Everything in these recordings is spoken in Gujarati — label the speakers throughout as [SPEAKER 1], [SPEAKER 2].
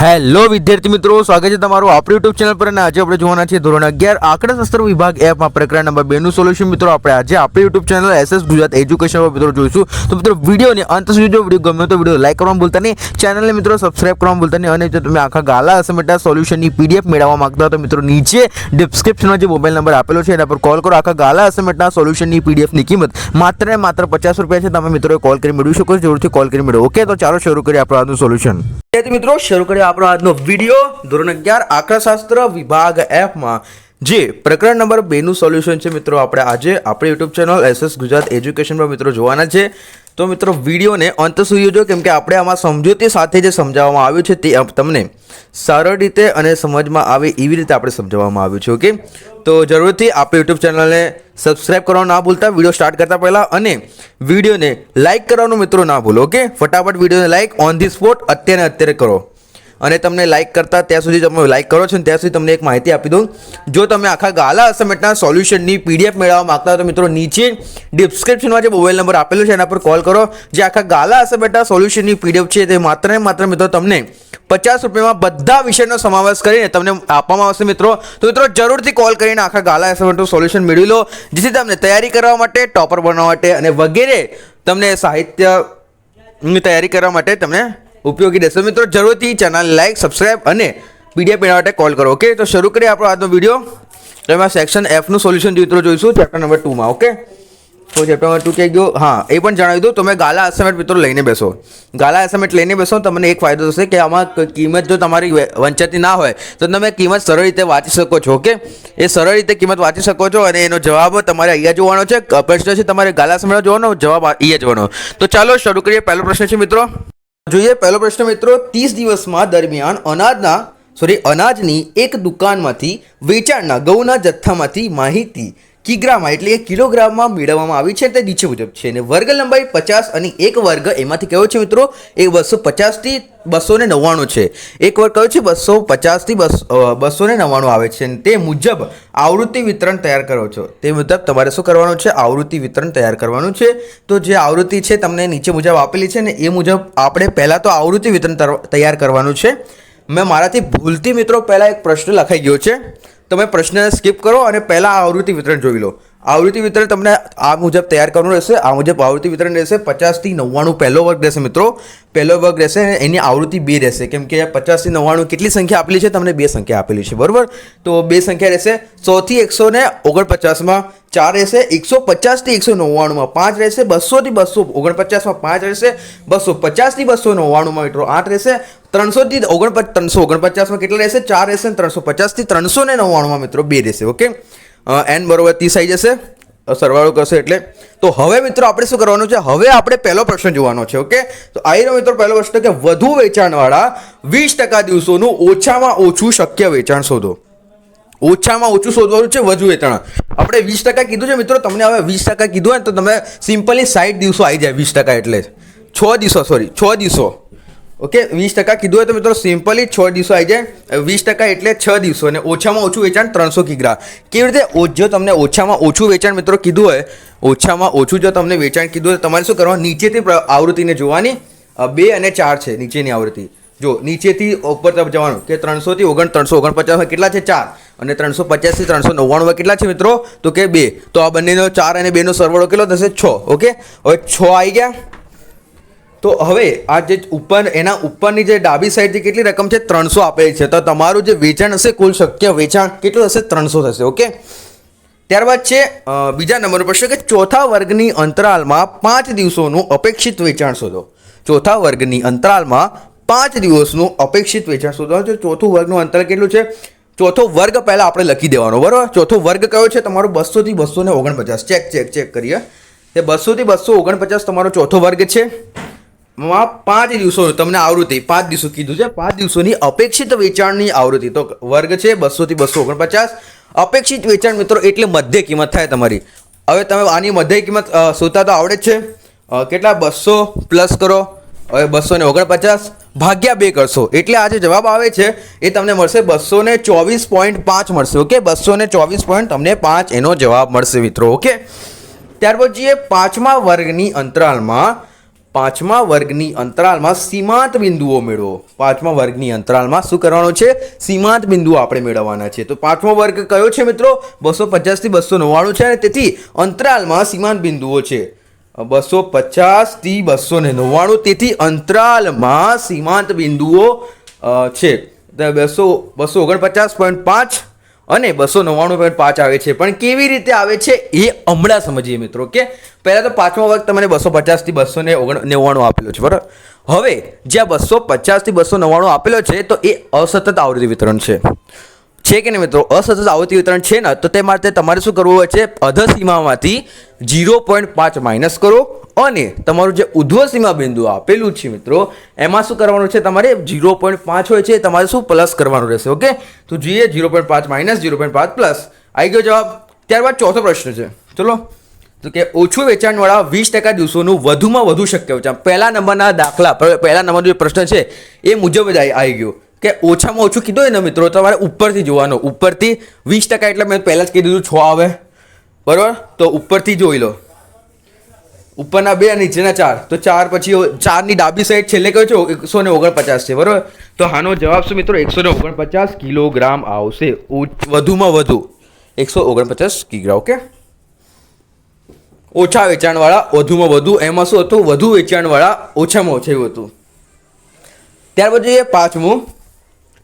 [SPEAKER 1] હેલો વિદ્યાર્થી મિત્રો, સ્વાગત છે તમારું આપણી યુટ્યુબ ચેનલ પર અને આજે આપણે જોવાના છે ધોરણ અગિયાર આંકડાશાસ્ત્ર વિભાગ એપમાં પ્રકરણ નંબર બેનું સોલ્યુશન મિત્રો, આપણે આજે આપણી YouTube channel SS Gujarat education પર મિત્રો જોઈશું. તો મિત્રો, વિડીયોને અંત સુધી જો વીડિયો ગમે તો વીડિયો લાઈક કરવાનું ભૂલતા નહીં. ચેનલને મિત્રો સબસ્ક્રાઈબ કરવાનું ભૂલતા નહીં. અને જો તમે આખા ગાલા અસમેટા સોલ્યુશનની પીડીએફ મેળવવા માંગતા હો તો મિત્રો, નીચે ડિસ્ક્રિપ્શનમાં જે મોબાઈલ નંબર આપેલો છે, એના પર કોલ કરો. આખા ગાલા અસમેટના સોલ્યુશનની પીડીએફની કિંમત માત્ર ને માત્ર પચાસ રૂપિયા છે. તમે મિત્રો કોલ કરી મેળવી શકો જરૂરથી કોલ કરી મેળવો. ઓકે તો ચાલો શરૂ કરીએ આપણું સોલ્યુશન વિદ્યાર્થી મિત્રો, શરૂ કરીએ આપણો આજનો વીડિયો ધોરણ અગિયાર, આંકડાશાસ્ત્ર વિભાગ એફમાં જે પ્રકરણ નંબર બેનું સોલ્યુશન છે મિત્રો, આપણે આજે આપણી YouTube channel SS Gujarat education પર મિત્રો જોવાના છે. તો મિત્રો, વિડીયોને અંત સુધી જોજો, કેમ કે આપણે આમાં સમજૂતી સાથે જે સમજાવવામાં આવ્યું છે તે તમને સરળ રીતે અને સમજમાં આવે એવી રીતે આપણે સમજાવવામાં આવ્યું છે, ઓકે? તો જરૂરથી આપણે યુટ્યુબ ચેનલને સબસ્ક્રાઈબ કરવાનું ના ભૂલતા, વીડિયો સ્ટાર્ટ કરતા પહેલાં અને વિડીયોને લાઇક કરવાનું મિત્રો ના ભૂલો, ઓકે? ફટાફટ વિડીયોને લાઇક ઓન ધી સ્પોટ, અત્યારે અત્યારે કરો. અને તમને લાઇક કરતા ત્યાં સુધી તમે લાઇક કરો છો ને ત્યાં સુધી તમને એક માહિતી આપી દઉં. જો તમે આખા ગાલા અસાઇનમેન્ટના સોલ્યુશનની પીડીએફ મેળવવા માગતા હો તો મિત્રો નીચે ડિસ્ક્રિપ્શનમાં જે મોબાઈલ નંબર આપેલો છે એના પર કોલ કરો. જે આખા ગાલા અસાઇનમેન્ટના સોલ્યુશનની પીડીએફ છે તે માત્ર ને માત્ર મિત્રો તમને પચાસ રૂપિયામાં બધા વિષયનો સમાવેશ કરીને તમને આપવામાં આવશે મિત્રો. તો મિત્રો જરૂરથી કોલ કરીને આખા ગાલા અસાઇનમેન્ટનું સોલ્યુશન મેળવી લો, જેથી તમને તૈયારી કરવા માટે ટોપર બનવા માટે અને વગેરે તમને સાહિત્યની તૈયારી કરવા માટે તમને ઉપયોગી રહેશે. મિત્રો, જરૂરથી ચેનલ લાઇક સબસ્ક્રાઇબ અને પીડીએફ મેળવવા માટે કોલ કરો ઓકે તો શરૂ કરીએ આપણો આજનો વીડિયો તો એમાં સેક્શન એફનું સોલ્યુશન મિત્રો જોઈશું ચેપ્ટર નંબર ટુમાં ઓકે તો ચેપ્ટર નંબર ટુ કહી ગયો હા, એ પણ જણાવી દઉં, તમે ગાલા અસાઇનમેન્ટ મિત્રો લઈને બેસો. ગાલા અસાઇનમેન્ટ લઈને બેસો, તમને એક ફાયદો થશે કે આમાં કિંમત જો તમારી વંચાતી ના હોય, તો તમે કિંમત સરળ રીતે વાંચી શકો છો ઓકે એ સરળ રીતે કિંમત વાંચી શકો છો અને એનો જવાબ તમારે અહીંયા જોવાનો છે પ્રશ્ન છે તમારે ગાલા અસાઇનમેન્ટ જોવાનો, જવાબ અહીંયા જોવાનો. તો ચાલો શરૂ કરીએ, પહેલો પ્રશ્ન છે મિત્રો. જોઈએ, પહેલો પ્રશ્ન મિત્રો, ત્રીસ દિવસમાં દરમિયાન અનાજના સોરી અનાજની એક દુકાનમાંથી વેચાણના, ઘઉંના જથ્થામાંથી માહિતી કિગ્રામાં એટલે એ કિલોગ્રામમાં મેળવવામાં આવી છે તે નીચે મુજબ છે. અને વર્ગ લંબાઈ પચાસ અને એક વર્ગ એમાંથી કયો છે મિત્રો? એ બસો પચાસથી બસો ને નવ્વાણું છે. એક વર્ગ કયો છે? બસો પચાસથી બસ બસો ને નવ્વાણું આવે છે. તે મુજબ આવૃત્તિ વિતરણ તૈયાર કરો છો. તે મુજબ તમારે શું કરવાનું છે? આવૃત્તિ વિતરણ તૈયાર કરવાનું છે. તો જે આવૃત્તિ છે તમને નીચે મુજબ આપેલી છે ને એ મુજબ આપણે પહેલાં તો આવૃત્તિ વિતરણ તર- તૈયાર કરવાનું છે. મેં મારાથી ભૂલથી મિત્રો પહેલાં એક પ્રશ્ન લખાઈ ગયો છે. તમે પ્રશ્નને સ્કીપ કરો અને પહેલાં આવૃત્તિ વિતરણ જોઈ લો. આવૃત્તિ વિતરણ તમને આ મુજબ તૈયાર કરવાનું રહેશે. આ મુજબ આવૃત્તિ વિતરણ રહેશે પચાસથી નવ્વાણું પહેલો વર્ગ રહેશે મિત્રો. પહેલો વર્ગ રહેશે એની આવૃત્તિ બે રહેશે. કેમ કે પચાસથી નવ્વાણું કેટલી સંખ્યા આપેલી છે? તમને બે સંખ્યા આપેલી છે. બરાબર? તો બે સંખ્યા રહેશે સોથી એકસો ને ઓગણપચાસમાં, ચાર રહેશે એકસો પચાસથી એકસો નવ્વાણુંમાં, પાંચ રહેશે બસોથી બસો, ઓગણપચાસમાં પાંચ રહેશે બસો પચાસથી બસો નવ્વાણુંમાં મિત્રો આઠ રહેશે, ત્રણસોથી ઓગણપચાસ ત્રણસો ઓગણપચાસમાં કેટલા રહેશે? ચાર રહેશે ત્રણસો પચાસથી ત્રણસો ને નવ્વાણુંમાં મિત્રો બે રહેશે. ઓકે? એન બરોબર ત્રીસ આવી જશે. સરવાળો કરશે એટલે. તો હવે મિત્રો આપણે શું કરવાનું છે? હવે આપણે પહેલો પ્રશ્ન જોવાનો છે ઓકે તો રહ્યો મિત્રો પહેલો પ્રશ્ન કે વધુ વેચાણવાળા વીસ ટકા દિવસોનું ઓછામાં ઓછું શક્ય વેચાણ શોધો. ઓછામાં ઓછું શોધવાનું છે વધુ વેચાણ. આપણે વીસ ટકા કીધું છે મિત્રો, તમને હવે વીસ ટકા કીધું હોય તો તમે સિમ્પલી સાઠ દિવસો આવી જાય, વીસ ટકા એટલે. છ દિવસો સોરી છ દિવસો. ઓકે? વીસ ટકા કીધું હોય તો મિત્રો સિમ્પલી છ દિવસો આવી જાય. વીસ ટકા એટલે છ દિવસો અને ઓછામાં ઓછું વેચાણ ત્રણસો કિગ્રા. કેવી રીતે જો તમને ઓછામાં ઓછું વેચાણ મિત્રો કીધું હોય, ઓછામાં ઓછું જો તમને વેચાણ કીધું હોય તમારે શું કરવાનું? નીચેથી આવૃત્તિને જોવાની બે અને ચાર છે નીચેની આવૃત્તિ. જો નીચેથી ઉપર તરફ જવાનું કે ત્રણસોથી ઓગણ, ત્રણસો ઓગણપચાસ કેટલા છે? ચાર. અને ત્રણસો પચાસથી ત્રણસો નવ્વાણું કેટલા છે મિત્રો? તો કે બે. તો આ બંનેનો ચાર અને બેનો સરવાળો કેટલો થશે? છ. ઓકે? હવે છ આવી ગયા. તો હવે આ જે ઉપર એના ઉપરની જે ડાબી સાઈડથી કેટલી રકમ છે? ત્રણસો આપેલી છે. તો તમારું જે વેચાણ હશે, કુલ શક્ય વેચાણ કેટલું હશે? ત્રણસો થશે, ઓકે? ત્યારબાદ છે બીજા નંબર પર છે કે ચોથા વર્ગની અંતરાલમાં પાંચ દિવસોનું અપેક્ષિત વેચાણ શોધો. ચોથા વર્ગની અંતરાલમાં પાંચ દિવસનું અપેક્ષિત વેચાણ શોધો. તો ચોથું વર્ગનું અંતર કેટલું છે? ચોથો વર્ગ પહેલાં આપણે લખી દેવાનો, બરાબર? ચોથો વર્ગ કયો છે? તમારો બસોથી બસો ને ઓગણપચાસ. ચેક ચેક ચેક કરીએ. તે બસોથી બસો ઓગણપચાસ તમારો ચોથો વર્ગ છે. પાંચ દિવસો તમને આવૃત્તિ, પાંચ દિવસો કીધું છે, પાંચ દિવસોની અપેક્ષિત વેચાણની આવૃત્તિ. તો વર્ગ છે બસોથી બસો ઓગણપચાસ. અપેક્ષિત વેચાણ મિત્રો એટલે મધ્ય કિંમત થાય તમારી. હવે તમે આની મધ્ય કિંમત શોધતા તો આવડે જ છે. કેટલા? બસો પ્લસ કરો. હવે બસો ને ઓગણપચાસ ભાગ્યા બે કરશો. એટલે આ જે જવાબ આવે છે, એ તમને મળશે બસો ને ચોવીસ પોઈન્ટ પાંચ મળશે, ઓકે? બસો ને ચોવીસ પોઈન્ટ તમને પાંચ એનો જવાબ મળશે મિત્રો, ઓકે? ત્યાર પછી પાંચમા વર્ગની અંતરાલમાં પાંચમા વર્ગની અંતરાલમાં સીમાંત બિંદુઓ મેળવો. પાંચમા વર્ગની અંતરાલમાં શું કરવાનું છે? સીમાંત બિંદુઓ આપણે મેળવવાના છે. તો પાંચમો વર્ગ કયો છે મિત્રો? બસો પચાસથી બસો નવ્વાણું છે અને તેથી અંતરાલમાં સીમાંત બિંદુઓ છે. બસો પચાસથી બસો ને નવ્વાણું, તેથી અંતરાલમાં સીમાંત બિંદુઓ છે. બસો બસો ઓગણપચાસ પોઈન્ટ પાંચ અને બસો નવ્વાણું પોઈન્ટ પાંચ આવે છે. પણ કેવી રીતે આવે છે એ હમણાં સમજીએ મિત્રો કે પહેલાં તો પાંચમો વર્ગ તમને બસો પચાસથી બસો ને ઓગણ નવ્વાણું આપેલો છે, બરાબર? હવે જ્યાં બસો પચાસથી બસો નવ્વાણું આપેલો છે, તો એ અસતત આવૃત્તિ વિતરણ છે. છે કે નહીં મિત્રો? અસતત આવૃત્તિ વિતરણ છે ને, તો તે માટે તમારે શું કરવું હોય છે? અધસીમામાંથી જીરો પોઈન્ટ પાંચ માઇનસ કરો અને તમારું જે ઉધ્વ સીમા બિંદુ આપેલું છે મિત્રો, એમાં શું કરવાનું છે તમારે? જીરો પોઈન્ટ પાંચ હોય છે, તમારે શું પ્લસ કરવાનું રહેશે, ઓકે? તો જોઈએ જીરો પોઈન્ટ પાંચ માઇનસ જીરો પોઈન્ટ પાંચ પ્લસ. આવી ગયો જવાબ. ત્યારબાદ ચોથો પ્રશ્ન છે. ચલો. તો કે ઓછું વેચાણવાળા વીસ ટકા દિવસોનું વધુમાં વધુ શક્ય વેચાણ. પહેલા નંબરના દાખલા, પહેલા નંબરનો જે પ્રશ્ન છે, એ મુજબ જ આવી ગયો. કે ઓછામાં ઓછું કીધું હોય ને મિત્રો, તમારે ઉપરથી જોવાનું. ઉપરથી વીસ ટકા એટલે મેં પહેલાં જ કીધું છ આવે. બરાબર? તો ઉપરથી જોઈ લો. ઉપરના બે, નીચેના ચાર. તો ચાર પછી ચારની ડાબી સાઈડ છેલ્લે કયો છે? એકસો ને ઓગણપચાસ છે, બરાબર? તો આનો જવાબ શું મિત્રો? એકસો ને ઓગણપચાસ કિલોગ્રામ આવશે. વધુમાં વધુ. એકસો ઓગણપચાસ કિગ્રા, ઓકે? ઓછા વેચાણવાળા વધુમાં વધુ. એમાં શું હતું? વધુ વેચાણવાળા ઓછામાં ઓછા હતું. ત્યાર પછી પાંચમું.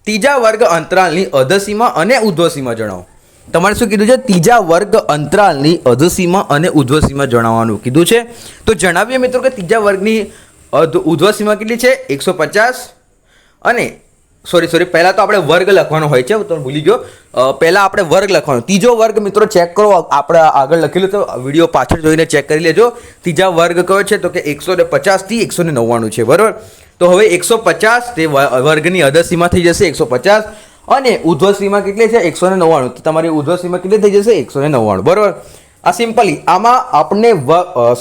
[SPEAKER 1] ત્રીજા વર્ગ અંતરાલની અધસીમા અને ઉધ્વસીમા જણાવો. તમારે શું કીધું છે? ત્રીજા વર્ગ અંતરાલની અધસીમા અને ઉધ્વસીમા જણાવવાનું કીધું છે. તો જણાવીએ મિત્રો કે ત્રીજા વર્ગની ઉધ્વસીમા કેટલી છે? એકસો પચાસ. અને સોરી સોરી પહેલાં તો આપણે વર્ગ લખવાનો હોય છે. હું તો ભૂલી ગયો. પહેલાં આપણે વર્ગ લખવાનો. ત્રીજો વર્ગ મિત્રો ચેક કરો. આપણે આગળ લખેલું તો વીડિયો પાછળ જોઈને ચેક કરી લેજો. ત્રીજા વર્ગ કયો છે? તો કે એકસો ને પચાસથી એકસો ને નવ્વાણું છે. બરાબર? તો હવે એકસો પચાસ તે વર્ગની અધસીમા થઈ જશે એકસો પચાસ અને ઉધ્વ સીમા કેટલી છે? એકસો ને નવ્વાણું. તો તમારી ઉધ્વ સીમા કેટલી થઈ જશે? એકસો ને નવ્વાણું. બરાબર? આ સિમ્પલી આમાં આપણે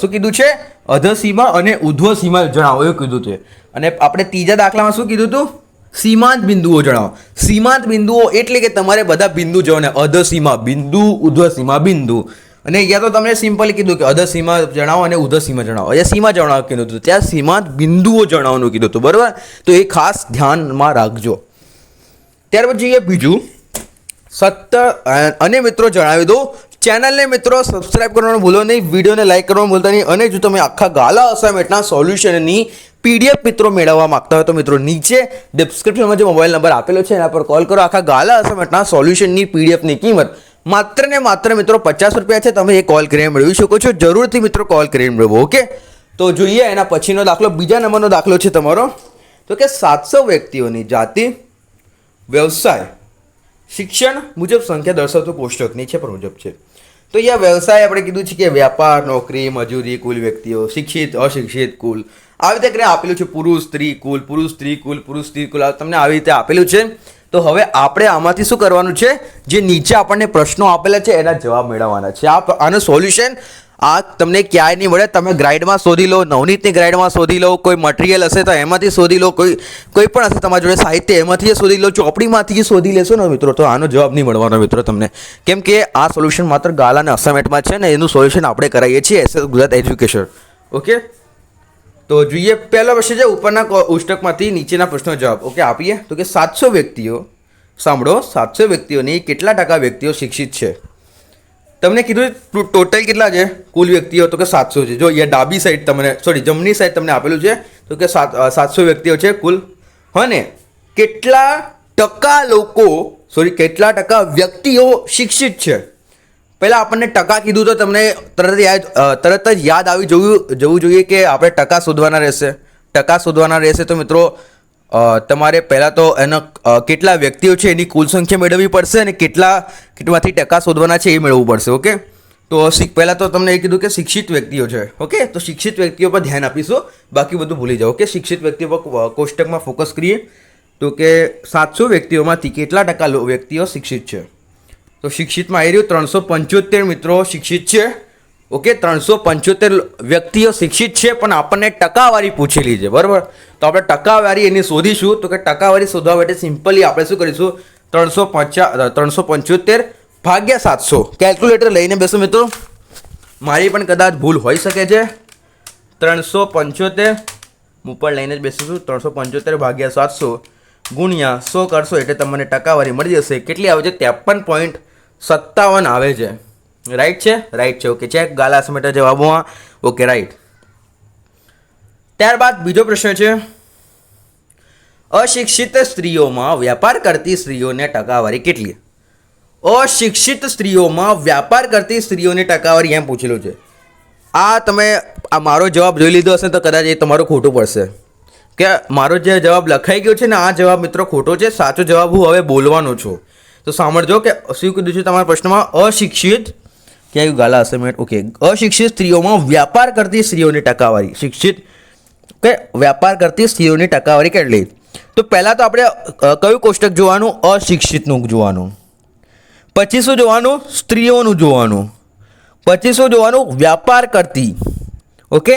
[SPEAKER 1] શું કીધું છે? અધસીમા અને ઉધ્વ સીમા જણાવો. એવું કીધું છે. અને આપણે ત્રીજા દાખલામાં શું કીધું હતું? સીમાંત બિંદુઓ જણાવો. સીમાંત બિંદુઓ એટલે કે તમારે બધા બિંદુ જણાવને અધસીમા બિંદુ ઉધ્વ સીમા બિંદુ. અને અહીંયા તો તમને સિમ્પલી કીધું કે અધસીમા જણાવો અને ઉધ્વ સીમા જણાવો. અહીંયા સીમા જણાવો કીધું હતું. ત્યાં સીમા બિંદુઓ જણાવવાનું કીધું હતું. બરાબર? તો એ ખાસ ધ્યાનમાં રાખજો. ત્યાર પછી જોઈએ બીજું સત્તર અને મિત્રો જણાવી દઉં. ચેનલને મિત્રો સબસ્ક્રાઇબ કરવાનું ભૂલો નહીં. વિડીયોને લાઈક કરવાનું ભૂલતા નહીં. અને જો તમે આખા ગાલા અસાઇનમેન્ટના સોલ્યુશનની પીડીએફ મિત્રો મેળવવા માગતા હોય તો મિત્રો નીચે ડિસ્ક્રિપ્શનમાં જે મોબાઈલ નંબર આપેલો છે, એના પર કોલ કરો. આખા ગાલા અસાઇનમેન્ટના સોલ્યુશનની પીડીએફની કિંમત માત્ર ને માત્ર મિત્રો પચાસ રૂપિયા છે, તમે એ કોલ કરીને મેળવી શકો છો. જરૂરથી મિત્રો કોલ કરીને મેળવો ઓકે તો જોઈએ, એના પછીનો દાખલો, બીજા નંબરનો દાખલો છે તમારો. તો કે સાતસો વ્યક્તિઓની જાતિ, વ્યવસાય, શિક્ષણ મુજબ સંખ્યા દર્શાવતું કોષ્ટક નીચે પર મુજબ છે. તો અહીંયા વ્યવસાય આપણે કીધું છે કે વ્યાપાર, નોકરી, મજૂરી, કુલ વ્યક્તિઓ, શિક્ષિત, અશિક્ષિત, કુલ. આવી રીતે આપેલું છે પુરુષ, સ્ત્રી, કુલ, પુરુષ, સ્ત્રી, કુલ, પુરુષ, સ્ત્રી, કુલ. તમને આવી રીતે આપેલું છે. તો હવે આપણે આમાંથી શું કરવાનું છે? જે નીચે આપણને પ્રશ્નો આપેલા છે, એના જવાબ મેળવવાના છે. આ આનું સોલ્યુશન, આ તમને ક્યાંય નહીં મળે. તમે ગ્રાઇડમાં શોધી લો, નવનીતની ગ્રાઇડમાં શોધી લો, કોઈ મટીરિયલ હશે તો એમાંથી શોધી લો, કોઈ કોઈ પણ હશે તમારી જોડે સાહિત્ય એમાંથી શોધી લો, ચોપડીમાંથી શોધી લેશો ને મિત્રો, તો આનો જવાબ નહીં મળવાનો મિત્રો તમને. કેમ કે આ સોલ્યુશન માત્ર ગાલા અને અસાઇનમેન્ટમાં છે ને, એનું સોલ્યુશન આપણે કરાવીએ છીએ એસ ગુજરાત એજ્યુકેશન. ઓકે? તો જોઈએ, પહેલો પ્રશ્ન છે, ઉપરના કોષ્ટકમાંથી નીચેના પ્રશ્નો જવાબ. ઓકે, આપીએ? તો કે સાતસો વ્યક્તિઓ, સાંભળો, સાતસો વ્યક્તિઓની કેટલા ટકા વ્યક્તિઓ શિક્ષિત છે? તમને કીધું ટોટલ કેટલા છે? કુલ વ્યક્તિઓ તો કે સાતસો છે. જો અહીંયા ડાબી સાઈડ તમને, સોરી, જમણી સાઈડ તમને આપેલું છે, તો કે સાત સાતસો વ્યક્તિઓ છે કુલ. અને કેટલા ટકા લોકો, સોરી, કેટલા ટકા વ્યક્તિઓ શિક્ષિત છે? પહેલાં આપણને ટકા કીધું તો તમને તરત યાદ તરત જ યાદ આવી જવું જવું જોઈએ કે આપણે ટકા શોધવાના રહેશે. ટકા શોધવાના રહેશે તો મિત્રો તમારે પહેલાં તો એનો કેટલા વ્યક્તિઓ છે એની કુલ સંખ્યા મેળવવી પડશે અને કેટલા કેટલાથી ટકા શોધવાના છે એ મેળવવું પડશે, ઓકે? તો પહેલાં તો તમને એ કીધું કે શિક્ષિત વ્યક્તિઓ છે, ઓકે? તો શિક્ષિત વ્યક્તિઓ પર ધ્યાન આપીશું, બાકી બધું ભૂલી જાઓ, ઓકે? શિક્ષિત વ્યક્તિઓ પર કોષ્ટકમાં ફોકસ કરીએ તો કે સાતસો વ્યક્તિઓમાંથી કેટલા ટકા વ્યક્તિઓ શિક્ષિત છે? તો શિક્ષિતમાં આવી રહ્યું ત્રણસો પંચોતેર મિત્રો શિક્ષિત છે. ઓકે, ત્રણસો પંચોતેર વ્યક્તિઓ શિક્ષિત છે, પણ આપણને ટકાવારી પૂછેલી છે, બરાબર? તો આપણે ટકાવારી એની શોધીશું. તો કે ટકાવારી શોધવા માટે સિમ્પલી આપણે શું કરીશું? ત્રણસો પંચા ત્રણસો પંચોતેર ભાગ્યા સાતસો. કેલ્ક્યુલેટર લઈને બેસો મિત્રો. મારી પણ કદાચ ભૂલ હોઈ શકે છે. ત્રણસો પંચોતેર ઉપર લઈને જ બેસીશું ત્રણસો પંચોતેર ભાગ્યા સાતસો. ગુણ્યા સો કરશો એટલે તમને ટકાવારી મળી જશે. કેટલી આવે છે? ત્રેપન પોઈન્ટ સત્તાવન આવે છે. રાઈટ છે? રાઈટ છે. ઓકે ચેક ગાલા સમેટા જવાબોમાં. ઓકે રાઈટ ત્યારબાદ બીજો પ્રશ્ન છે. અશિક્ષિત સ્ત્રીઓમાં વ્યાપાર કરતી સ્ત્રીઓને ટકાવારી કેટલી? અશિક્ષિત સ્ત્રીઓમાં વ્યાપાર કરતી સ્ત્રીઓની ટકાવારી એમ પૂછેલું છે. આ તમે, આ મારો જવાબ જોઈ લીધો હશે તો કદાચ એ તમારું ખોટું પડશે. કે મારો જે જવાબ લખાઈ ગયો છે ને, આ જવાબ મિત્રો ખોટો છે, સાચો જવાબ હું હવે બોલવાનો છું. તો સાંભળજો કે શું કીધું છે તમારા પ્રશ્નમાં? અશિક્ષિત. ક્યાં ગાલા અસાઇનમેન્ટ ઓકે અશિક્ષિત સ્ત્રીઓમાં વ્યાપાર કરતી સ્ત્રીઓની ટકાવારી. શિક્ષિત. કે વ્યાપાર કરતી સ્ત્રીઓની ટકાવારી કેટલી? તો પહેલાં તો આપણે કયું કોષ્ટક જોવાનું? અશિક્ષિતનું જોવાનું. પછી શું જોવાનું, સ્ત્રીઓનું જોવાનું. પછી શું જોવાનું વ્યાપાર કરતી. ઓકે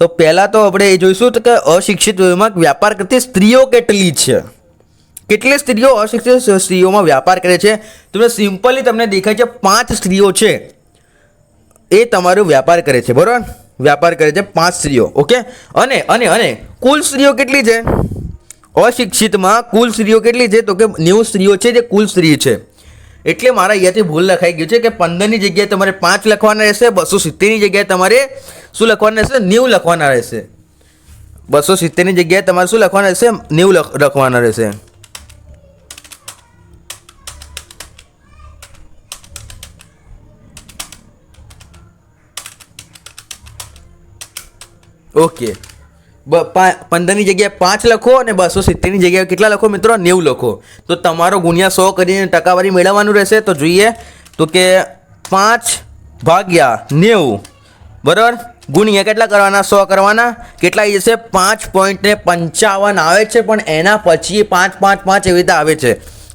[SPEAKER 1] તો પહેલાં તો આપણે એ જોઈશું કે અશિક્ષિત વ્યાપાર કરતી સ્ત્રીઓ કેટલી છે? કેટલી સ્ત્રીઓ અશિક્ષિત સ્ત્રીઓમાં વ્યાપાર કરે છે? તમને સિમ્પલી તમને દેખાય છે પાંચ સ્ત્રીઓ છે. એ તમારો વ્યાપાર કરે છે, બરાબર? વ્યાપાર કરે છે પાંચ સ્ત્રીઓ, ઓકે? અને અને અને કુલ સ્ત્રીઓ કેટલી છે? અશિક્ષિતમાં કુલ સ્ત્રીઓ કેટલી છે? તો કે નેવું સ્ત્રીઓ છે જે કુલ સ્ત્રી છે. એટલે મારા અહીંયાથી ભૂલ લખાઈ ગયું છે કે પંદરની જગ્યાએ તમારે પાંચ લખવાના રહેશે, બસો સિત્તેરની જગ્યાએ તમારે શું લખવાના રહેશે? નેવું લખવાના રહેશે. બસો સિત્તેરની જગ્યાએ તમારે શું લખવાના રહેશે? નેવું લખવાના રહેશે. ઓકે. પંદરની જગ્યાએ પાંચ લખો અને બસો સિત્તેરની જગ્યાએ કેટલા લખો મિત્રો? નેવું લખો. તો તમારો ગુણ્યા સો કરીને ટકાવારી મેળવવાનું રહેશે. તો જોઈએ, તો કે પાંચ ભાગ્યા નેવું, બરાબર? ગુણ્યા કેટલા કરવાના? સો કરવાના. કેટલા આવી જશે? પાંચ પોઈન્ટ ને પંચાવન આવે છે, પણ એના પછી પાંચ પાંચ પાંચ એવી રીતે આવે છે.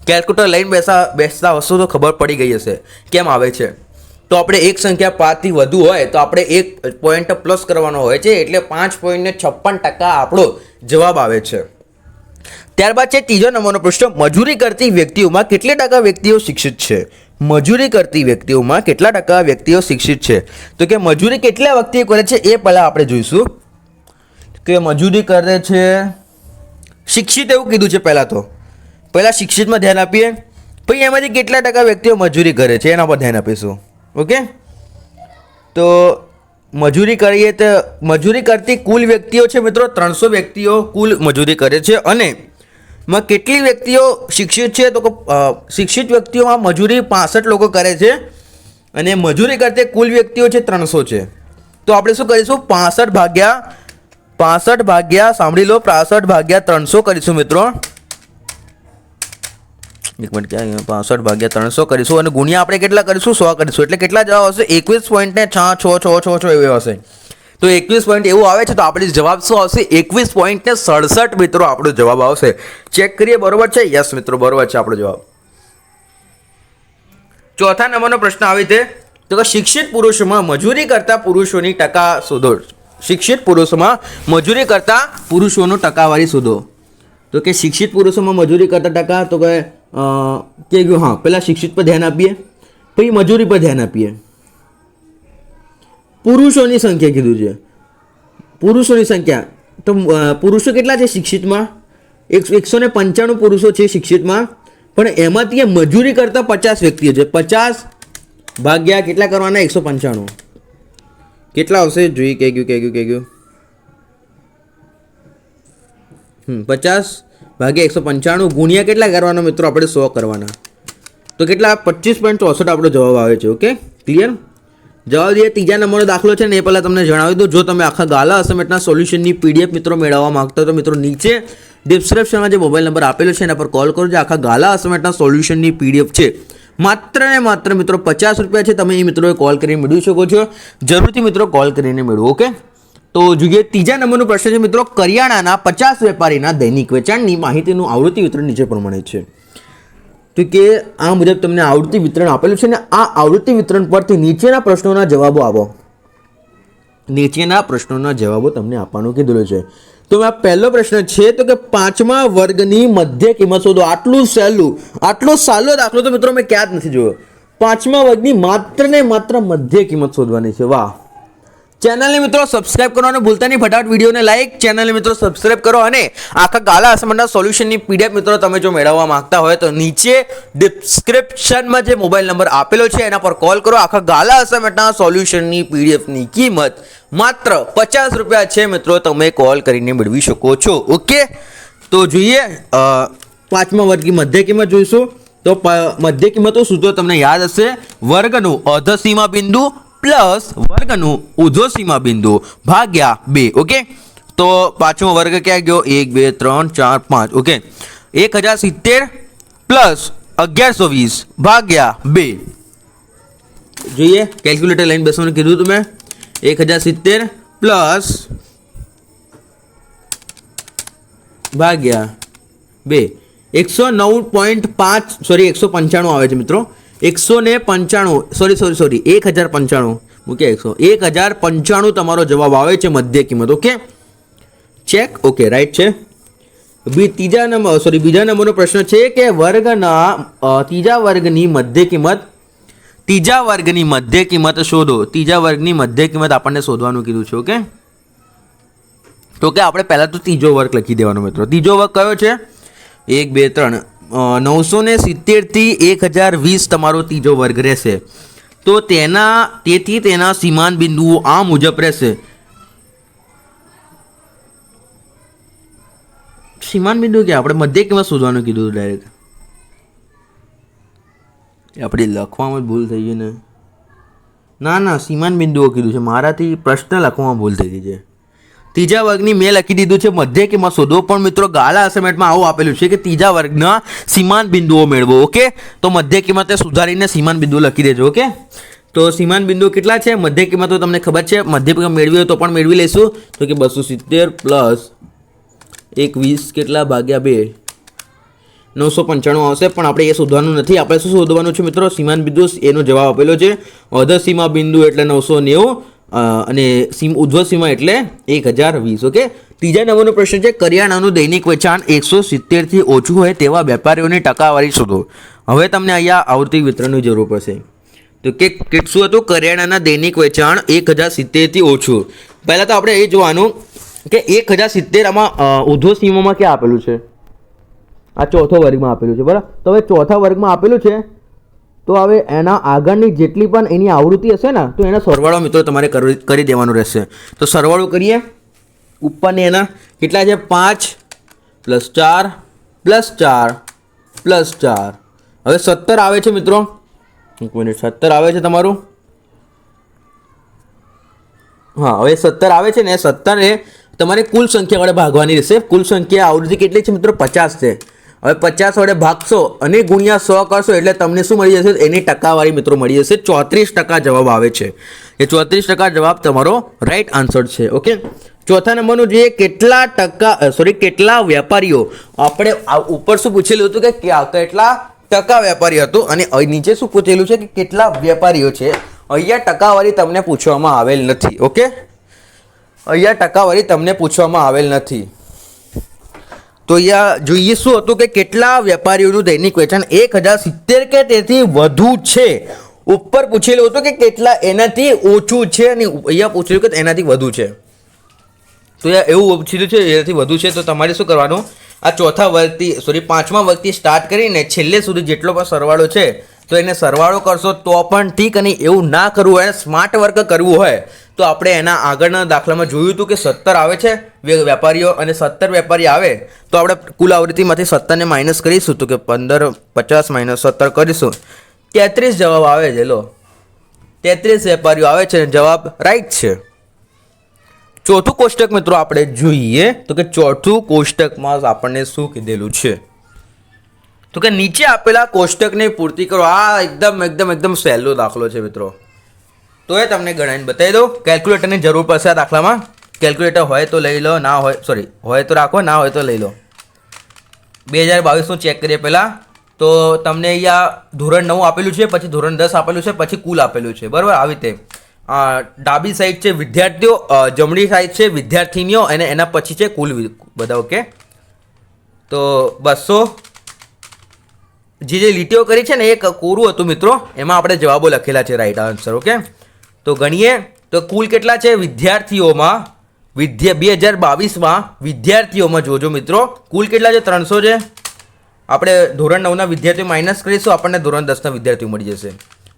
[SPEAKER 1] કેલ્ક્યુલેટર લઈને બેસા બેસતા હશો તો ખબર પડી ગઈ હશે. કેમ આવે છે? તો આપણે એક સંખ્યા પાંચથી વધુ હોય તો આપણે એક પોઈન્ટ પ્લસ કરવાનો હોય છે, એટલે પાંચ પોઈન્ટને છપ્પન ટકા આપણો જવાબ આવે છે. ત્યારબાદ છે ત્રીજો નંબરનો પ્રશ્ન, મજૂરી કરતી વ્યક્તિઓમાં કેટલા ટકા વ્યક્તિઓ શિક્ષિત છે? મજૂરી કરતી વ્યક્તિઓમાં કેટલા ટકા વ્યક્તિઓ શિક્ષિત છે? તો કે મજૂરી કેટલા વ્યક્તિઓ કરે છે એ પહેલાં આપણે જોઈશું. કે મજૂરી કરે છે, શિક્ષિત એવું કીધું છે પહેલાં તો. પહેલાં શિક્ષિતમાં ધ્યાન આપીએ. પછી એમાંથી કેટલા ટકા વ્યક્તિઓ મજૂરી કરે છે, એના પર ધ્યાન આપીશું. ઓકે? તો મજૂરી કરીએ તો મજૂરી કરતી કુલ વ્યક્તિઓ છે મિત્રો ત્રણસો વ્યક્તિઓ કુલ મજૂરી કરે છે અને માં કેટલી વ્યક્તિઓ શિક્ષિત છે તો શિક્ષિત વ્યક્તિઓમાં મજૂરી પાસઠ લોકો કરે છે અને મજૂરી કરતી કુલ વ્યક્તિઓ છે ત્રણસો છે. તો આપણે શું કરીશું? પાસઠ ભાગ્યા પાસઠ ભાગ્યા, સાંભળી લો, પાસઠ ભાગ્યા ત્રણસો કરીશું મિત્રો. એક મિનિટ પાસઠ ભાગ્યા ત્રણસો કરીશું અને ગુણ્યા આપણે કેટલા કરીશું? સો કરીશું. એટલે કેટલા જવાબ આવશે? એકવીસ પોઈન્ટ ને છ છ છ છ છ એવો હશે તો એકવીસ પોઈન્ટ એવું આવે છે તો આપણે જવાબ શું આવશે? એકવીસ પોઈન્ટ ને સડસઠ મિત્રો આપણો જવાબ આવશે. ચેક કરીએ, બરોબર છે? યસ મિત્રો, બરોબર છે આપણો જવાબ. ચોથા નંબરનો પ્રશ્ન આવી રીતે તો કે શિક્ષિત પુરુષોમાં મજૂરી કરતા પુરુષોની ટકા શોધો. શિક્ષિત પુરુષોમાં મજૂરી કરતા પુરુષોનો ટકાવારી શોધો. તો કે શિક્ષિત પુરુષોમાં મજૂરી કરતા ટકા, તો કે કે હા પહેલાં શિક્ષિત પર ધ્યાન આપીએ, પછી મજૂરી પર ધ્યાન આપીએ. પુરુષોની સંખ્યા કીધું છે. પુરુષોની સંખ્યા, તો પુરુષો કેટલા છે શિક્ષિતમાં? એક, એકસો ને પંચાણું પુરુષો છે શિક્ષિતમાં, પણ એમાંથી મજૂરી કરતા પચાસ વ્યક્તિઓ છે. પચાસ ભાગ્યા કેટલા કરવાના? એકસો પંચાણું. કેટલા આવશે? જોઈએ કે ગયું કે ગયું કે ગયું. પચાસ ભાગ્યા એકસો પંચાણું ગુણ્યા કેટલા કરવાના મિત્રો? આપણે સો કરવાના. તો કેટલા? પચીસ પોઈન્ટ ચોસઠ આપણો જવાબ આવે છે ઓકે ક્લિયર જવાબ દઈએ, ત્રીજા નંબરનો દાખલો છે ને એ પહેલાં તમને જણાવી દઉં. જો તમે આખા ગાલા અસમેટના સોલ્યુશનની પીડીએફ મિત્રો મેળવવા માગતા હો તો મિત્રો નીચે ડિસ્ક્રિપ્શનમાં જે મોબાઈલ નંબર આપેલો છે એના પર કોલ કરો. જે આખા ગાલા અસમેટના સોલ્યુશનની પીડીએફ છે. માત્ર ને માત્ર મિત્રો પચાસ રૂપિયા છે. તમે એ મિત્રોએ કોલ કરીને મેળવી શકો છો. જરૂરથી મિત્રો કોલ કરીને મેળવો ઓકે તો જોઈએ, ત્રીજા નંબરનો પ્રશ્ન છે, મિત્રો, કરિયાણાના પચાસ વેપારીના દૈનિક વેચાણની માહિતીનું આવૃત્તિ વિતરણ નીચે પ્રમાણે છે. તો કે આ મુજબ તમને આવૃત્તિ વિતરણ આપેલું છે ને, આ આવૃત્તિ વિતરણ પરથી નીચેના પ્રશ્નોના જવાબો આપો. નીચેના પ્રશ્નોના જવાબો તમને આપવાનું કીધેલું છે. તો આ પહેલો પ્રશ્ન છે, તો કે પાંચમા વર્ગની મધ્ય કિંમત શોધો. આટલું સહેલું, આટલો સાલો દાખલો તો મિત્રો મેં ક્યાં જ નથી જોયો. પાંચમા વર્ગની માત્ર ને માત્ર મધ્ય કિંમત શોધવાની છે. વાહ. ચેનલને મિત્રો સબસ્ક્રાઇબ કરવાનું ભૂલતા નહીં. ફટાફટ વિડીયોને લાઈક ચેનલને મિત્રો સબસ્ક્રાઇબ કરો અને આખા ગાલા અસાઇનમેન્ટના સોલ્યુશનની પીડીએફ મિત્રો તમે જો મેળવવા માંગતા હોય તો નીચે ડિસ્ક્રિપ્શનમાં જે મોબાઈલ નંબર આપેલો છે, એના પર કોલ કરો. આખા ગાલા અસમેટના સોલ્યુશનની પીડીએફની કિંમત માત્ર પચાસ રૂપિયા છે મિત્રો. તમે કોલ કરીને મેળવી શકો છો. ઓકે તો જોઈએ પાંચમા વર્ગની મધ્ય કિંમત જોઈશું. તો મધ્ય કિંમતો સૂત્રો તમને યાદ હશે? વર્ગનું અધસીમા સીમા બિંદુ પ્લસ વર્ગનું ઉધો સીમા બિંદુ ભાગ્યા બે, ઓકે? તો પાંચમો વર્ગ ક્યાં ગયો? એક, બે, ત્રણ, ચાર, પાંચ, ઓકે? એક હજાર સિત્તેર પ્લસ અગિયારસો વીસ ભાગ્યા બે. જોઈએ કેલ્ક્યુલેટર લઈને બેસવાનું કીધું તમે એક હજાર સિત્તેર પ્લસ ભાગ્યા બે. એકસો નવ પોઈન્ટ પાંચ સોરી એકસો પંચાણું આવે છે મિત્રો. એકસો ને પંચાણું. સોરી સોરી સોરી એક હજાર પંચાણું. મૂકે એકસો. એક હજાર પંચાણું તમારો જવાબ આવે છે મધ્ય કિંમત, ઓકે? ચેક ઓકે રાઈટ છે. બી, ત્રીજા નંબર સોરી બીજા નંબરનો પ્રશ્ન છે કે વર્ગના ત્રીજા વર્ગની મધ્ય કિંમત, ત્રીજા વર્ગની મધ્ય કિંમત શોધો. ત્રીજા વર્ગની મધ્ય કિંમત આપણને શોધવાનું કીધું છે, ઓકે? તો કે આપણે પહેલાં તો ત્રીજો વર્ગ લખી દેવાનો, મિત્રો. ત્રીજો વર્ગ કયો છે? એક, બે, ત્રણ. નવસો ને સિત્તેરથી એક હજાર વીસ તમારો ત્રીજો વર્ગ રહેશે. તો તેના, તેથી તેના સીમાન બિંદુઓ આ મુજબ રહેશે. સીમાન બિંદુ કે આપણે મધ્ય કિંમત શોધવાનું કીધું ડાયરેક્ટ આપણે લખવામાં જ ભૂલ થઈ ગઈ ને. ના ના સીમાન બિંદુઓ કીધું છે. મારાથી પ્રશ્ન લખવામાં ભૂલ થઈ ગઈ છે. ત્રીજા વર્ગની મેં લખી દીધું છે મધ્ય કિંમત શોધો પણ મિત્રો ગાલા અસાઇનમેન્ટમાં આવું આપેલું છે કે ત્રીજા વર્ગના સીમાન બિંદુઓ મેળવો, ઓકે? તો મધ્ય કિંમતે સુધારીને સીમાન બિંદુ લખી દેજો, ઓકે? તો સીમાન બિંદુ કેટલા છે? મધ્ય કિંમત તો તમને ખબર છે. મધ્ય કિંમત મેળવી હોય તો પણ મેળવી લઈશું. તો કે બસો સિત્તેર પ્લસ એકવીસ કેટલા ભાગ્યા બે? નવસો પંચાણું આવશે. પણ આપણે એ શોધવાનું નથી. આપણે શું શોધવાનું છે મિત્રો? સીમાન બિંદુ એનો જવાબ આપેલો છે. અધર સીમા બિંદુ એટલે નવસો નેવું. અને સીમ ઉધ્વ સીમા એટલે એક હજાર વીસ ઓકે ત્રીજા નંબરનો પ્રશ્ન છે, કરિયાણાનું દૈનિક વેચાણ એકસો સિત્તેરથી ઓછું હોય તેવા વેપારીઓની ટકાવારી શોધો. હવે તમને અહીંયા આવૃત્તિ વિતરણની જરૂર પડશે. તો કે શું હતું? કરિયાણાના દૈનિક વેચાણ એક હજાર સિત્તેરથી ઓછું. પહેલાં તો આપણે એ જોવાનું કે એક હજાર સિત્તેર આમાં ઉધ્વ સીમામાં ક્યાં આપેલું છે? આ ચોથો વર્ગમાં આપેલું છે, બરાબર? તો હવે ચોથા વર્ગમાં આપેલું છે તો હવે એના આગળની જેટલી પણ એની આવૃત્તિ હશે ને, તો એના સરવાળો મિત્રો તમારે કરી દેવાનું રહેશે. તો સરવાળો કરીએ. ઉપરની એના કેટલા છે? પાંચ પ્લસ ચાર પ્લસ ચાર પ્લસ ચાર. હવે સત્તર આવે છે મિત્રો. એક મિનિટ, સત્તર આવે છે તમારું? હા, હવે સત્તર આવે છે ને, સત્તર એ તમારે કુલ સંખ્યા વડે ભાગવાની રહેશે. કુલ સંખ્યા આવૃત્તિ કેટલી છે મિત્રો? પચાસ છે. હવે પચાસ વડે ભાગશો અને ગુણ્યા સો કરશો એટલે તમને શું મળી જશે? એની ટકાવારી મિત્રો મળી જશે. ચોત્રીસ ટકા જવાબ આવે છે. એ ચોત્રીસ ટકા જવાબ તમારો રાઈટ આન્સર છે. ઓકે ચોથા નંબરનું જોઈએ કેટલા ટકા સોરી કેટલા વેપારીઓ? આપણે ઉપર શું પૂછેલું હતું કે કેટલા ટકા વેપારી હતું અને નીચે શું પૂછેલું છે કે કેટલા વેપારીઓ છે? અહીંયા ટકાવારી તમને પૂછવામાં આવેલ નથી. ઓકે અહીંયા ટકાવારી તમને પૂછવામાં આવેલ નથી. તો અહીંયા જોઈએ શું હતું કે કેટલા વેપારીઓનું દૈનિક વેચાણ? એક હજાર સિત્તેર કે તેથી વધુ છે. ઉપર પૂછેલું હતું કે કેટલા એનાથી ઓછું છે અને અહીંયા પૂછેલું કે એનાથી વધુ છે. તો યાર એવું પૂછેલું છે, એનાથી વધુ છે, તો તમારે શું કરવાનું? આ ચોથા વર્ગથી સોરી પાંચમા વર્ગથી સ્ટાર્ટ કરીને છેલ્લે સુધી જેટલો પણ સરવાળો છે, તો એને સરવાળો કરશો તો પણ ઠીક અને એવું ના કરવું હોય સ્માર્ટ વર્ક કરવું હોય તો આપણે એના આગળના દાખલામાં જોયું હતું કે સત્તર આવે છે વેપારીઓ અને સત્તર વેપારી આવે, તો આપણે કુલ આવૃત્તિમાંથી સત્તરને માઇનસ કરીશું તો કે પંદર, પચાસ માઇનસ સત્તર કરીશું. તેત્રીસ જવાબ આવે છે, લો. તેત્રીસ વેપારીઓ આવે છે જવાબ રાઈટ છે. ચોથું કોષ્ટક મિત્રો આપણે જોઈએ તો કે ચોથું કોષ્ટકમાં આપણને શું કીધેલું છે? તો કે નીચે આપેલા કોષ્ટકને પૂર્તિ કરો. આ એકદમ એકદમ એકદમ સહેલો દાખલો છે મિત્રો. તો એ તમને ગણાવીને બતાવી દઉં. કેલ્ક્યુલેટરની જરૂર પડશે આ દાખલામાં. કેલ્ક્યુલેટર હોય તો લઈ લો, ના હોય સોરી હોય તો રાખો, ના હોય તો લઈ લો. બે હજાર બાવીસનું ચેક કરીએ પહેલાં. તો તમને અહીંયા ધોરણ નવ આપેલું છે, પછી ધોરણ દસ આપેલું છે, પછી કુલ આપેલું છે. બરાબર? આવી રીતે. ડાબી સાઈડ છે વિદ્યાર્થીઓ જમણી સાઈડ છે વિદ્યાર્થીનીઓ, અને એના પછી છે કુલ બધા ઓકે તો બસો. જે જે લીટીઓ કરી છે ને એ કોરું હતું મિત્રો, એમાં આપણે જવાબો લખેલા છે રાઈટ આન્સર ઓકે તો ગણીએ, તો કુલ કેટલા છે? વિદ્યાર્થીઓમાં, વિદ્યા બે હજાર બાવીસમાં વિદ્યાર્થીઓમાં જોજો મિત્રો, કુલ કેટલા છે? ત્રણસો છે. આપણે ધોરણ નવના વિદ્યાર્થીઓ માઇનસ કરીશું, આપણને ધોરણ દસના વિદ્યાર્થીઓ મળી જશે.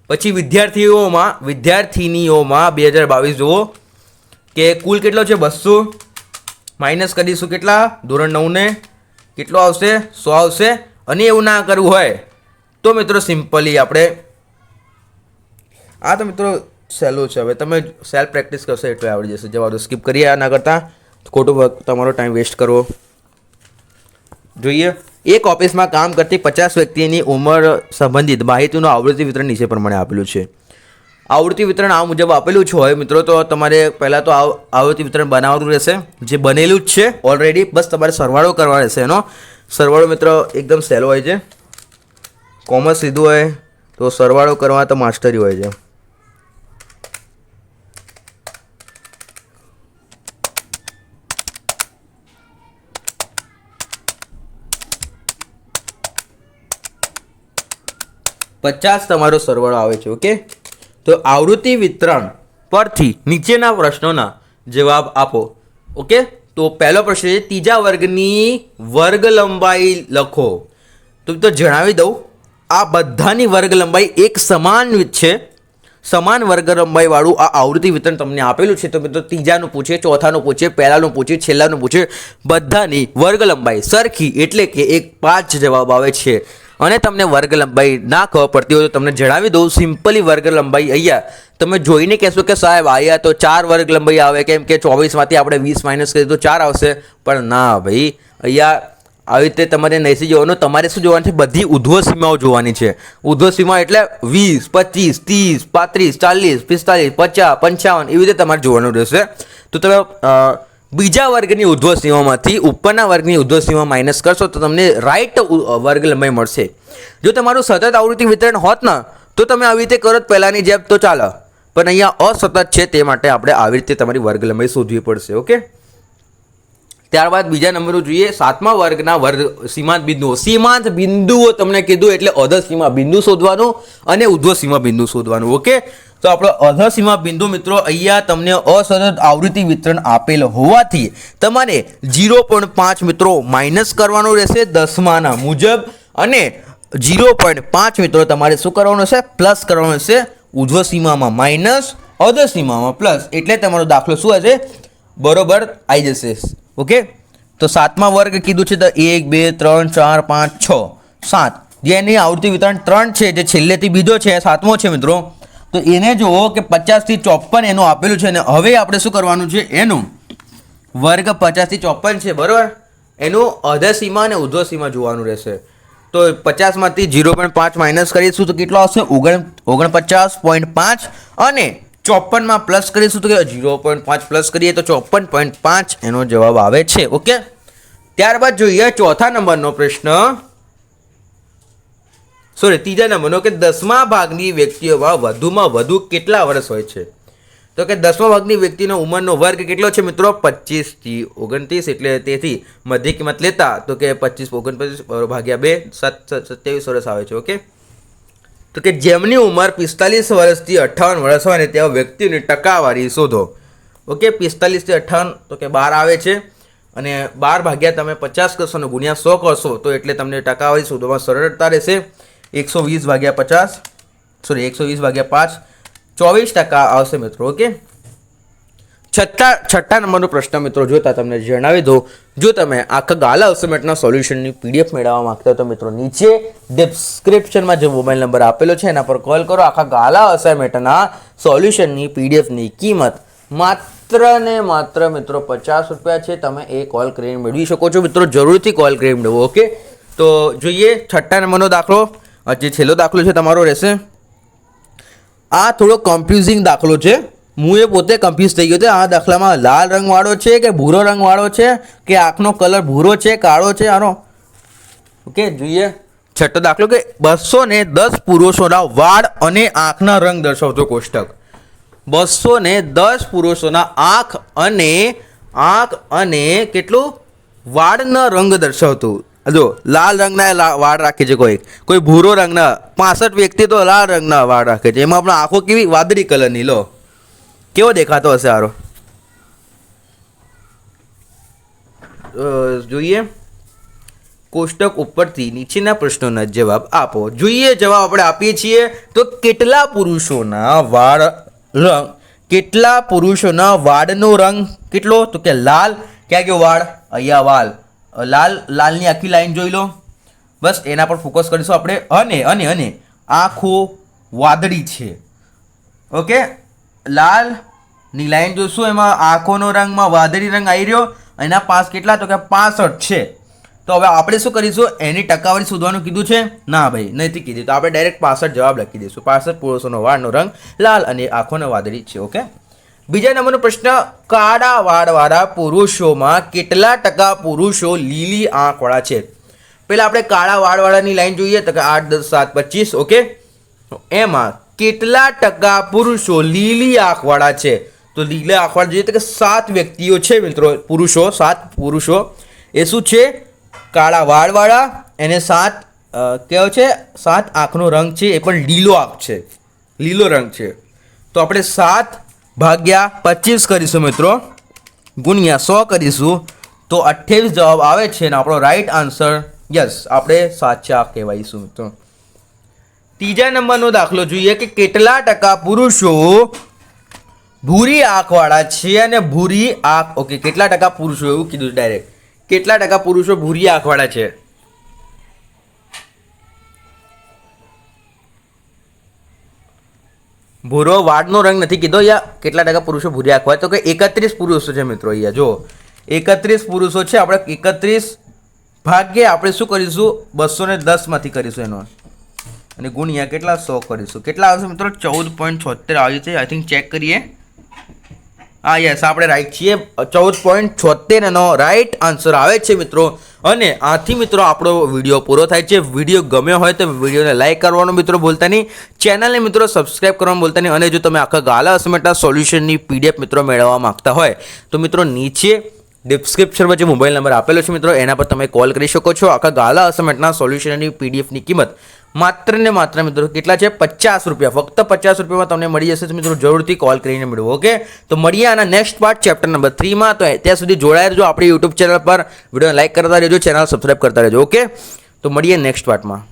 [SPEAKER 1] પછી વિદ્યાર્થીઓમાં, વિદ્યાર્થીનીઓમાં બે હજાર બાવીસ જુઓ, કે કુલ કેટલો છે? બસો. માઇનસ કરીશું કેટલા? ધોરણ નવને કેટલો આવશે? સો આવશે. અને એવું ના કરવું હોય, તો મિત્રો સિમ્પલી આપણે, આ તો મિત્રો સહેલું છે. હવે તમે સેલ્ફ પ્રેક્ટિસ કરશો એટલે આવડી જશે. જવા દો સ્કીપ કરીએ આના કરતાં, ખોટું વર્ક તમારો ટાઈમ વેસ્ટ કરવો. જોઈએ. એક ઓફિસમાં કામ કરતી પચાસ વ્યક્તિની ઉંમર સંબંધિત માહિતીનું આવૃત્તિ વિતરણ નીચે પ્રમાણે આપેલું છે. આવૃત્તિ વિતરણ આ મુજબ આપેલું છે હોય. મિત્રો, તો તમારે પહેલાં તો આવ- આવૃત્તિ વિતરણ બનાવવાનું રહેશે. જે બનેલું જ છે. ઓલરેડી બસ તમારે સરવાળો કરવા રહેશે એનો. સરવાળો મિત્રો એકદમ સહેલો હોય છે. કોમર્સ લીધું હોય, તો સરવાળો કરવા તો માસ્ટરી હોય છે. પચાસ તમારો સરવાળો આવે છે ઓકે તો આવૃત્તિ વિતરણ પરથી નીચેના પ્રશ્નોના જવાબ આપો ઓકે તો પહેલો પ્રશ્ન છે, ત્રીજા વર્ગની વર્ગ લંબાઈ લખો. તો જણાવી દઉં, આ બધાની વર્ગ લંબાઈ એક સમાન છે સમાન વર્ગ લંબાઈવાળું આ આવૃત્તિ વિતરણ તમને આપેલું છે. તો મિત્રો ત્રીજાનું પૂછે, ચોથાનું પૂછે, પહેલાંનું પૂછે, છેલ્લાનું પૂછે, બધાની વર્ગ લંબાઈ સરખી એટલે કે એક પાંચ જવાબ આવે છે. અને તમને વર્ગ લંબાઈ ના ખબર પડતી હોય તો તમને જણાવી દઉં, સિમ્પલી વર્ગ લંબાઈ અહીંયા તમે જોઈને કહેશો કે સાહેબ, અહીંયા તો ચાર વર્ગ લંબાઈ આવે, કેમ કે ચોવીસમાંથી આપણે વીસ માઇનસ કરીએ તો ચાર આવશે. પણ ના ભાઈ, અહીંયા આવી રીતે તમારે નૈસી જોવાનું. તમારે શું જોવાનું છે? બધી ઉધ્વ સીમાઓ જોવાની છે. ઉધ્વ સીમા એટલે વીસ, પચીસ, ત્રીસ, પાંત્રીસ, ચાલીસ, પિસ્તાલીસ, પચાસ, પંચાવન એવી રીતે તમારે જોવાનું રહેશે. તો તમે બીજા વર્ગની ઉધ્વ સીમામાંથી ઉપરના વર્ગની ઉધ્વ સીમા માઇનસ કરશો તો તમને રાઈટ વર્ગ લંબાઈ મળશે. જો તમારું સતત આવૃત્તિ વિતરણ હોત ને, તો તમે આવી રીતે કરો પહેલાંની જેમ તો ચાલે. પણ અહીંયા અસતત છે તે માટે આપણે આવી રીતે તમારી વર્ગ લંબાઈ શોધવી પડશે, ઓકે? ત્યારબાદ બીજા નંબર જોઈએ. સાતમા વર્ગના વર્ગ સીમાંત બિંદુઓ. સીમાંત બિંદુઓ તમને કીધું એટલે અધ સીમા બિંદુ શોધવાનું અને ઉધ્વ સીમા બિંદુ શોધવાનું. ઓકે? તો આપણો અધ સીમા બિંદુ મિત્રો અહીંયા તમને અસતત આવૃત્તિ વિતરણ આપેલ હોવાથી તમારે ઝીરો પોઈન્ટ પાંચ મિત્રો માઇનસ કરવાનું રહેશે દસમાના મુજબ અને ઝીરો પોઈન્ટ પાંચ મિત્રો તમારે શું કરવાનું છે? પ્લસ કરવાનું હશે ઉધ્વ સીમામાં માઇનસ અધ સીમામાં પ્લસ. એટલે તમારો દાખલો શું હશે? બરોબર આવી જશે. ઓકે તો સાતમા વર્ગ કીધું છે તો એક, બે, ત્રણ, ચાર, પાંચ, છ. સાત. જેની આવૃત્તિ વિતરણ ત્રણ છે, જે છેલ્લેથી બીજો છે સાતમો છે મિત્રો. તો એને જુઓ કે પચાસથી ચોપન એનું આપેલું છે અને હવે આપણે શું કરવાનું છે? એનું વર્ગ પચાસથી ચોપન છે, બરાબર? એનું અધર સીમા અને ઉધ્વ જોવાનું રહેશે. તો પચાસમાંથી ઝીરો પોઈન્ટ પાંચ માઇનસ કરીશું તો કેટલો આવશે? ઓગણ ઓગણપચાસ પોઈન્ટ પાંચ અને ચોપનમાં પ્લસ કરીશું તો ઝીરો પોઈન્ટ પાંચ પ્લસ કરીએ તો ચોપન પોઈન્ટ પાંચ એનો જવાબ આવે છે ઓકે ત્યારબાદ જોઈએ ચોથા નંબરનો પ્રશ્ન. સોરી ત્રીજા નંબરનો કે દસમા ભાગની વ્યક્તિઓમાં વધુમાં વધુ કેટલા વર્ષ હોય છે? તો કે દસમા ભાગની વ્યક્તિનો ઉંમરનો વર્ગ કેટલો છે મિત્રો? પચીસથી ઓગણત્રીસ એટલે તેથી મધ્ય કિંમત લેતા તો કે પચીસ ઓગણપચીસ ભાગ્યા બે, સત સત્યાવીસ વર્ષ આવે છે ઓકે તો કે જેમની ઉંમર પિસ્તાલીસ વર્ષથી અઠ્ઠાવન વર્ષ હોય ને તેવા વ્યક્તિની ટકાવારી શોધો. ઓકે, પિસ્તાલીસથી અઠ્ઠાવન તો કે બાર આવે છે. અને બાર ભાગ્યા તમે પચાસ કરશો અને ગુણ્યા સો કરશો, તો એટલે તમને ટકાવારી શોધવામાં સરળતા રહેશે. એકસો વીસ ભાગ્યા પચાસ સોરી એકસો વીસ ભાગ્યા પાંચ, ચોવીસ ટકા આવશે મિત્રો, ઓકે? છઠ્ઠા છઠ્ઠા નંબરનો પ્રશ્ન મિત્રો જોતા તમને જણાવી દઉં, જો તમે આખા ગાલા અસાઇનમેન્ટના સોલ્યુશનની પીડીએફ મેળવવા માંગતા હો તો મિત્રો, નીચે ડિસ્ક્રિપ્શનમાં જે મોબાઈલ નંબર આપેલો છે, એના પર કોલ કરો. આખા ગાલા અસાઇમેન્ટના સોલ્યુશનની પીડીએફની કિંમત માત્ર ને માત્ર મિત્રો પચાસ રૂપિયા છે. તમે એ કોલ કરીને મેળવી શકો છો. મિત્રો, જરૂરથી કોલ કરીને મેળવો ઓકે તો જોઈએ છઠ્ઠા નંબરનો દાખલો. જે છેલ્લો દાખલો છે, તમારો રહેશે. આ થોડો કન્ફ્યુઝિંગ દાખલો છે. હું એ પોતે કન્ફ્યુઝ થઈ ગયો હતો આ દાખલામાં લાલ રંગવાળો છે કે ભૂરો રંગવાળો છે? કે આંખનો કલર ભૂરો છે, કાળો છે? આનો? ઓકે, જોઈએ. છઠ્ઠો દાખલો કે બસો ને દસ પુરુષોના વાળ અને આંખના રંગ દર્શાવતો કોષ્ટક. બસો ને દસ પુરુષોના આંખ અને આંખ અને કેટલું? વાળના રંગ દર્શાવતું. જો, લાલ રંગના વાળ રાખે છે કોઈ. કોઈ ભૂરો રંગના, પાસઠ વ્યક્તિ તો લાલ રંગના વાળ રાખે છે. એમાં આપણે આંખો કેવી? વાદળી કલરની, લો. કેવો દેખાતો હશે સારો જોઈએ. કોષ્ટક ઉપરથી નીચેના પ્રશ્નોના જવાબ આપો. જોઈએ, જવાબ આપણે આપીએ છીએ તો કેટલા પુરુષોના વાળ રંગ, કેટલા પુરુષોના વાળનો રંગ કેટલો? તો કે લાલ. ક્યાં ગયો વાળ? અહીંયા વાળ લાલ, લાલની આખી લાઈન જોઈ લો. બસ, એના પર ફોકસ કરીશું આપણે. અને અને અને. આંખો વાદળી છે. ઓકે? લાલની લાઈન જોશું, એમાં આંખોનો રંગમાં વાદળી રંગ આવી રહ્યો, એના પાસ કેટલા? તો કે પાસઠ છે. તો હવે આપણે શું કરીશું? એની ટકાવારી શોધવાનું કીધું છે? ના ભાઈ નથી કીધું. તો આપણે ડાયરેક્ટ પાસઠ જવાબ લખી દઈશું. પાસઠ પુરુષોનો વાળનો રંગ લાલ અને આંખોનો વાદળી છે, ઓકે? બીજા નંબરનો પ્રશ્ન, કાળા વાળવાળા પુરુષોમાં કેટલા ટકા પુરુષો લીલી આંખવાળા છે? પહેલા આપણે કાળા વાળવાળાની લાઈન જોઈએ, તો કે આઠ, દસ, સાત, પચીસ, ઓકે? એમાં કેટલા ટકા પુરુષો લીલી આંખવાળા છે? તો લીલા અખબાર જોઈએ તો કે સાત વ્યક્તિઓ છે મિત્રો, પુરુષો, સાત પુરુષો. એ શું છે? કાળા વાળવાળા, એને સાત કહેવાય છે? સાત આંખનો રંગ છે, એ પણ લીલો આંખ છે. લીલો રંગ છે. તો આપણે સાત ભાગ્યા પચીસ કરીશું મિત્રો. ગુણ્યા સો કરીશું. તો અઠ્યાવીસ જવાબ આવે છે અને આપણો રાઈટ આન્સર યસ આપણે સાચા કહેવાઈશું મિત્રો. ત્રીજા નંબરનો દાખલો જોઈએ કે કેટલા ટકા પુરુષો ભૂરી આંખવાળા છે અને ભૂરી આંખ. ઓકે કેટલા ટકા પુરુષો એવું કીધું ડાયરેક્ટ કેટલા ટકા પુરુષો ભૂરી આંખવાળા છે? ભૂરો વાળનો રંગ નથી કીધો યા. કેટલા ટકા પુરુષો ભૂરી આંખ હોય? તો કે એકત્રીસ પુરુષો છે મિત્રો અહીંયા જો એકત્રીસ પુરુષો છે. આપણે એકત્રીસ ભાગ્યે આપણે શું કરીશું? બસો ને દસમાંથી કરીશું એનો. અને ગુણ્યા કેટલા? સો કરીશું. કેટલા આવશે મિત્રો? ચૌદ પોઈન્ટ છોતેર. આવ્યું છે આઈ થિંક ચેક કરીએ. હા યસ આપણે રાઈટ છીએ. ચૌદ પોઈન્ટ છોતેર એનો રાઈટ આન્સર આવે છે મિત્રો. અને આથી મિત્રો આપણો વીડિયો પૂરો થાય છે. વીડિયો ગમ્યો હોય તો વિડીયોને લાઇક કરવાનો મિત્રો ભૂલતા નહીં. ચેનલને મિત્રો સબસ્ક્રાઈબ કરવાનું ભૂલતા નહીં. અને જો તમે આખા ગાલા અસમેટા સોલ્યુશનની પીડીએફ મિત્રો મેળવવા માગતા હોય, તો મિત્રો નીચે ડિસ્ક્રિપ્શનમાં જે મોબાઈલ નંબર આપેલો છે મિત્રો, એના પર તમે કોલ કરી શકો છો. આખા ગાલા અસમેટના સોલ્યુશનની પીડીએફની કિંમત માત્ર ને માત્ર મિત્રો કેટલા છે? પચાસ રૂપિયા. ફક્ત પચાસ રૂપિયામાં તમને મળી જશે મિત્રો જરૂરથી કોલ કરીને મેળવો ઓકે? તો મળીએ આના નેક્સ્ટ પાર્ટ ચેપ્ટર નંબર થ્રીમાં તો ત્યાં સુધી જોડાયા રહેજો આપણી યુટ્યુબ ચેનલ પર. વીડિયો લાઇક કરતા રહેજો ચેનલ સબસ્ક્રાઈબ કરતા રહેજો, ઓકે? તો મળીએ નેક્સ્ટ પાર્ટમાં